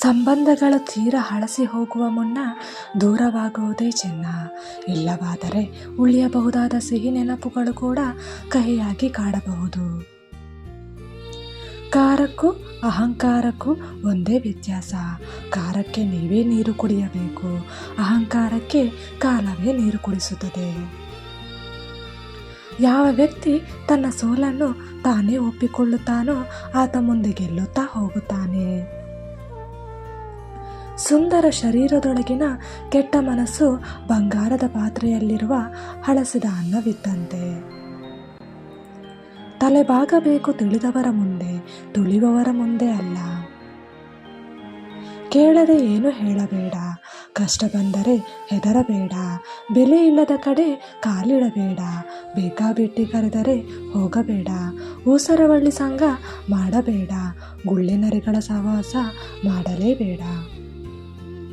ಸಂಬಂಧಗಳು ತೀರ ಹಳಸಿ ಹೋಗುವ ಮುನ್ನ ದೂರವಾಗುವುದೇ ಚೆನ್ನ. ಇಲ್ಲವಾದರೆ ಉಳಿಯಬಹುದಾದ ಸಿಹಿ ನೆನಪುಗಳು ಕೂಡ ಕಹಿಯಾಗಿ ಕಾಡಬಹುದು. ಕಾರಕ್ಕೂ ಅಹಂಕಾರಕ್ಕೂ ಒಂದೇ ವ್ಯತ್ಯಾಸ. ಕಾರಕ್ಕೆ ನೀವೇ ನೀರು ಕುಡಿಯಬೇಕು. ಅಹಂಕಾರಕ್ಕೆ ಕಾಲವೇ ನೀರು ಕುಡಿಸುತ್ತದೆ. ಯಾವ ವ್ಯಕ್ತಿ ತನ್ನ ಸೋಲನ್ನು ತಾನೇ ಒಪ್ಪಿಕೊಳ್ಳುತ್ತಾನೋ ಆತ ಮುಂದೆ ಗೆಲ್ಲುತ್ತಾ ಹೋಗುತ್ತಾನೆ. ಸುಂದರ ಶರೀರದೊಳಗಿನ ಕೆಟ್ಟ ಮನಸ್ಸು ಬಂಗಾರದ ಪಾತ್ರೆಯಲ್ಲಿರುವ ಹಳಸಿದ ಅನ್ನವಿದ್ದಂತೆ ತಲೆಬಾಗಬೇಕು ತಿಳಿದವರ ಮುಂದೆ, ತುಳಿಯುವವರ ಮುಂದೆ ಅಲ್ಲ. ಕೇಳದೆ ಏನು ಹೇಳಬೇಡ. ಕಷ್ಟ ಬಂದರೆ ಹೆದರಬೇಡ. ಬೆಲೆ ಇಲ್ಲದ ಕಡೆ ಕಾಲಿಡಬೇಡ. ಬೇಕಾಬಿಟ್ಟಿ ಕರೆದರೆ ಹೋಗಬೇಡ. ಊಸರವಳ್ಳಿ ಸಂಘ ಮಾಡಬೇಡ. ಗುಳ್ಳೆನರಿಗಳ ಸಹವಾಸ ಮಾಡಲೇಬೇಡ.